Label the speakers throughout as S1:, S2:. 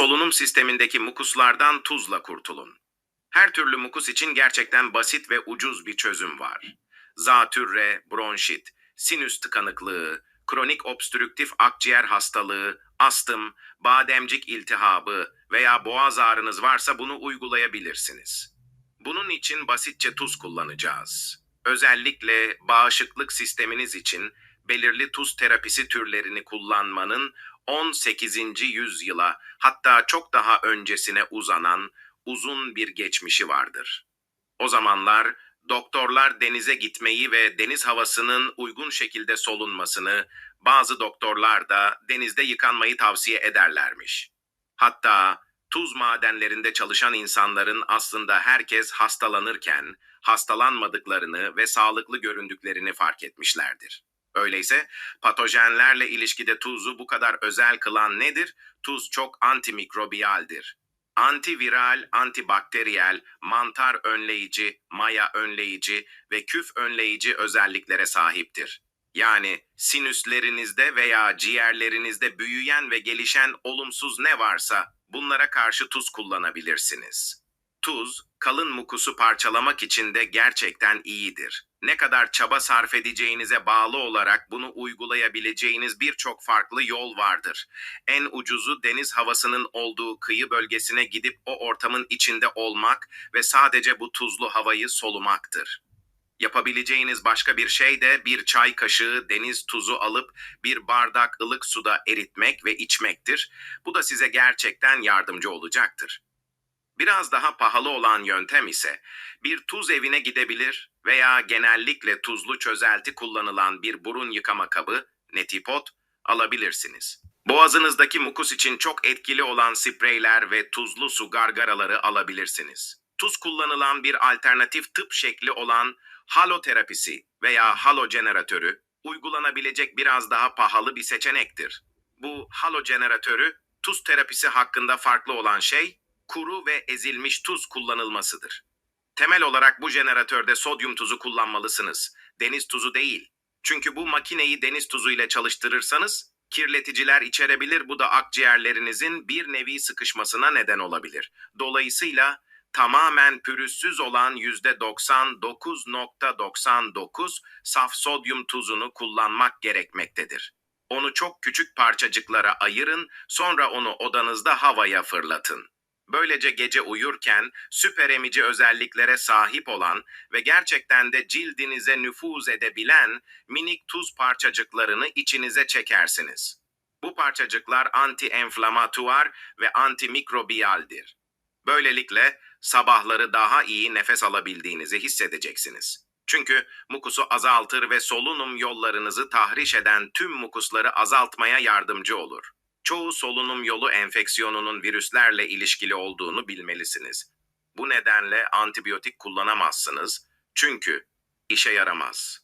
S1: Solunum sistemindeki mukuslardan tuzla kurtulun. Her türlü mukus için gerçekten basit ve ucuz bir çözüm var. Zatürre, bronşit, sinüs tıkanıklığı, kronik obstrüktif akciğer hastalığı, astım, bademcik iltihabı veya boğaz ağrınız varsa bunu uygulayabilirsiniz. Bunun için basitçe tuz kullanacağız. Özellikle bağışıklık sisteminiz için belirli tuz terapisi türlerini kullanmanın 18. yüzyıla hatta çok daha öncesine uzanan uzun bir geçmişi vardır. O zamanlar doktorlar denize gitmeyi ve deniz havasının uygun şekilde solunmasını, bazı doktorlar da denizde yıkanmayı tavsiye ederlermiş. Hatta tuz madenlerinde çalışan insanların aslında herkes hastalanırken hastalanmadıklarını ve sağlıklı göründüklerini fark etmişlerdir. Öyleyse patojenlerle ilişkide tuzu bu kadar özel kılan nedir? Tuz çok antimikrobiyaldir. Antiviral, antibakteriyel, mantar önleyici, maya önleyici ve küf önleyici özelliklere sahiptir. Yani sinüslerinizde veya ciğerlerinizde büyüyen ve gelişen olumsuz ne varsa bunlara karşı tuz kullanabilirsiniz. Tuz, kalın mukusu parçalamak için de gerçekten iyidir. Ne kadar çaba sarf edeceğinize bağlı olarak bunu uygulayabileceğiniz birçok farklı yol vardır. En ucuzu deniz havasının olduğu kıyı bölgesine gidip o ortamın içinde olmak ve sadece bu tuzlu havayı solumaktır. Yapabileceğiniz başka bir şey de bir çay kaşığı deniz tuzu alıp bir bardak ılık suda eritmek ve içmektir. Bu da size gerçekten yardımcı olacaktır. Biraz daha pahalı olan yöntem ise bir tuz evine gidebilir veya genellikle tuzlu çözelti kullanılan bir burun yıkama kabı, netipot, alabilirsiniz. Boğazınızdaki mukus için çok etkili olan spreyler ve tuzlu su gargaraları alabilirsiniz. Tuz kullanılan bir alternatif tıp şekli olan haloterapisi veya halojeneratörü uygulanabilecek biraz daha pahalı bir seçenektir. Bu halojeneratörü tuz terapisi hakkında farklı olan şey kuru ve ezilmiş tuz kullanılmasıdır. Temel olarak bu jeneratörde sodyum tuzu kullanmalısınız. Deniz tuzu değil. Çünkü bu makineyi deniz tuzu ile çalıştırırsanız kirleticiler içerebilir. Bu da akciğerlerinizin bir nevi sıkışmasına neden olabilir. Dolayısıyla tamamen pürüzsüz olan %99.99 saf sodyum tuzunu kullanmak gerekmektedir. Onu çok küçük parçacıklara ayırın, sonra onu odanızda havaya fırlatın. Böylece gece uyurken süper emici özelliklere sahip olan ve gerçekten de cildinize nüfuz edebilen minik tuz parçacıklarını içinize çekersiniz. Bu parçacıklar anti-enflamatuar ve antimikrobiyaldir. Böylelikle sabahları daha iyi nefes alabildiğinizi hissedeceksiniz. Çünkü mukusu azaltır ve solunum yollarınızı tahriş eden tüm mukusları azaltmaya yardımcı olur. Çoğu solunum yolu enfeksiyonunun virüslerle ilişkili olduğunu bilmelisiniz. Bu nedenle antibiyotik kullanamazsınız çünkü işe yaramaz.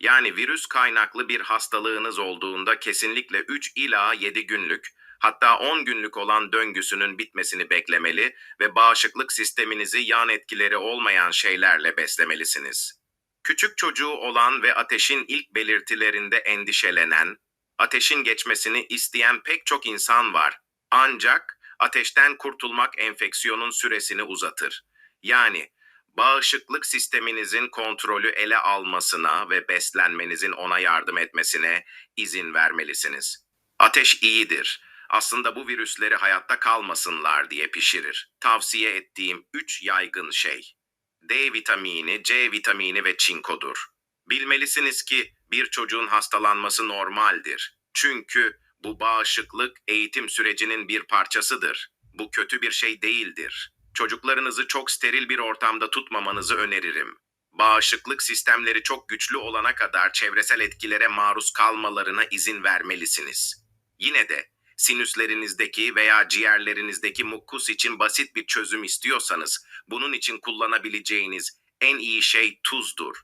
S1: Yani virüs kaynaklı bir hastalığınız olduğunda kesinlikle 3 ila 7 günlük hatta 10 günlük olan döngüsünün bitmesini beklemeli ve bağışıklık sisteminizi yan etkileri olmayan şeylerle beslemelisiniz. Küçük çocuğu olan ve ateşin ilk belirtilerinde endişelenen, ateşin geçmesini isteyen pek çok insan var. Ancak ateşten kurtulmak enfeksiyonun süresini uzatır. Yani bağışıklık sisteminizin kontrolü ele almasına ve beslenmenizin ona yardım etmesine izin vermelisiniz. Ateş iyidir. Aslında bu virüsleri hayatta kalmasınlar diye pişirir. Tavsiye ettiğim 3 yaygın şey. D vitamini, C vitamini ve çinkodur. Bilmelisiniz ki bir çocuğun hastalanması normaldir. Çünkü bu bağışıklık eğitim sürecinin bir parçasıdır. Bu kötü bir şey değildir. Çocuklarınızı çok steril bir ortamda tutmamanızı öneririm. Bağışıklık sistemleri çok güçlü olana kadar çevresel etkilere maruz kalmalarına izin vermelisiniz. Yine de sinüslerinizdeki veya ciğerlerinizdeki mukus için basit bir çözüm istiyorsanız bunun için kullanabileceğiniz en iyi şey tuzdur.